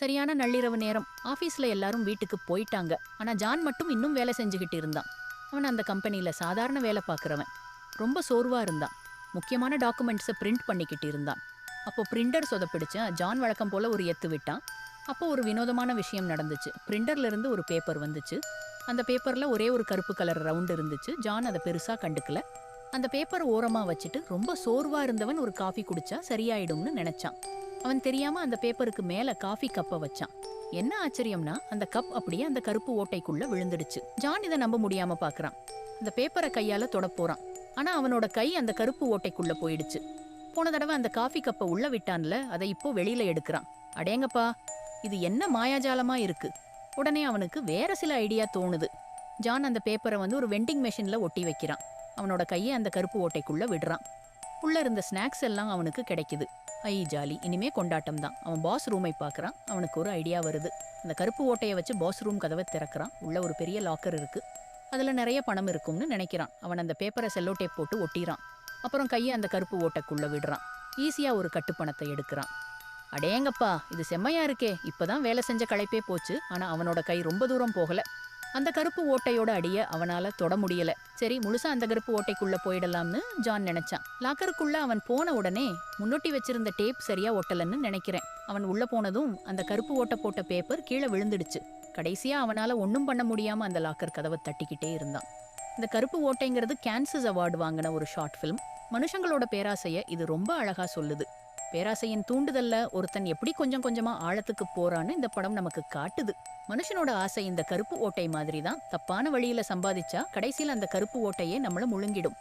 சரியான நள்ளிரவு நேரம். ஆஃபீஸில் எல்லாரும் வீட்டுக்கு போயிட்டாங்க. ஆனால் ஜான் மட்டும் இன்னும் வேலை செஞ்சுக்கிட்டு இருந்தான். அவன் அந்த கம்பெனியில் சாதாரண வேலை பார்க்குறவன் ரொம்ப சோர்வாக இருந்தான். முக்கியமான டாக்குமெண்ட்ஸை பிரிண்ட் பண்ணிக்கிட்டு இருந்தான். அப்போ பிரிண்டர் சொதப்பிடிச்ச. ஜான் வழக்கம் போல ஒரு எத்து விட்டான். அப்போ ஒரு வினோதமான விஷயம் நடந்துச்சு. பிரிண்டர்ல இருந்து ஒரு பேப்பர் வந்துச்சு. அந்த பேப்பரில் ஒரே ஒரு கருப்பு கலர் ரவுண்டு இருந்துச்சு. ஜான் அதை பெருசாக கண்டுக்கல. அந்த பேப்பர் ஓரமா வச்சுட்டு ரொம்ப சோர்வா இருந்தவன் ஒரு காஃபி குடிச்சா சரியாயிடும்னு நினைச்சான். அவன் தெரியாம அந்த பேப்பருக்கு மேல காஃபி கப்பை வச்சான். என்ன ஆச்சரியம்னா அந்த கப் அப்படியே அந்த கருப்பு ஓட்டைக்குள்ள விழுந்துடுச்சு. ஜான் இதை நம்ப முடியாம பாக்குறான். அந்த பேப்பரை கையால தொட போறான். ஆனா அவனோட கை அந்த கருப்பு ஓட்டைக்குள்ள போயிடுச்சு. போன தடவை அந்த காஃபி கப்பை உள்ள விட்டான்ல அதை இப்போ வெளியில எடுக்கிறான். அடேங்கப்பா இது என்ன மாயாஜாலமா இருக்கு? உடனே அவனுக்கு வேற சில ஐடியா தோணுது. ஜான் அந்த பேப்பரை வந்து ஒரு வெண்டிங் மெஷின்ல ஒட்டி வைக்கிறான். அவனோட கையை அந்த கருப்பு ஓட்டைக்குள்ள விடுறான். உள்ள இருந்த ஸ்நாக்ஸ் எல்லாம் அவனுக்கு கிடைக்குது. ஐ ஜாலி இனிமே கொண்டாட்டம் தான். அவன் பாஸ் ரூமை பார்க்குறான் அவனுக்கு ஒரு ஐடியா வருது. அந்த கருப்பு ஓட்டையை வச்சு பாஸ் ரூம் கதவை திறக்கிறான். உள்ள ஒரு பெரிய லாக்கர் இருக்கு. அதுல நிறைய பணம் இருக்கும்னு நினைக்கிறான். அவன் அந்த பேப்பரை செல்லோ டேப் போட்டு ஒட்டிறான். அப்புறம் கையை அந்த கருப்பு ஓட்டைக்குள்ள விடுறான். ஈஸியா ஒரு கட்டுப்பணத்தை எடுக்கிறான். அடேங்கப்பா இது செம்மையா இருக்கே. இப்பதான் வேலை செஞ்ச களைப்பே போச்சு. ஆனா அவனோட கை ரொம்ப தூரம் போகல. அந்த கருப்பு ஓட்டையோட அடிய அவனால தொட முடியல. சரி முழுசா அந்த கருப்பு ஓட்டைக்குள்ள போயிடலாம்னு ஜான் நினைச்சான். லாக்கருக்குள்ள அவன் போன உடனே முன்னொட்டி வச்சிருந்த டேப் சரியா ஒட்டலன்னு நினைக்கிறேன். அவன் உள்ள போனதும் அந்த கருப்பு ஓட்டை போட்ட பேப்பர் கீழே விழுந்துடுச்சு. கடைசியா அவனால ஒன்றும் பண்ண முடியாம அந்த லாக்கர் கதவை தட்டிக்கிட்டே இருந்தான். இந்த கருப்பு ஓட்டைங்கிறது கேன்சஸ் அவார்டு வாங்கின ஒரு ஷார்ட் ஃபிலிம். மனுஷங்களோட பேராசைய இது ரொம்ப அழகா சொல்லுது. பேராசையின் தூண்டுதல்ல ஒருத்தன் எப்படி கொஞ்சம் கொஞ்சமா ஆழத்துக்கு போறான்னு இந்த படம் நமக்கு காட்டுது. மனுஷனோட ஆசை இந்த கருப்பு ஓட்டை மாதிரி தான் தப்பான வழியில சம்பாதிச்சா கடைசியில அந்த கருப்பு ஓட்டையே நம்மள முழுங்கிடும்.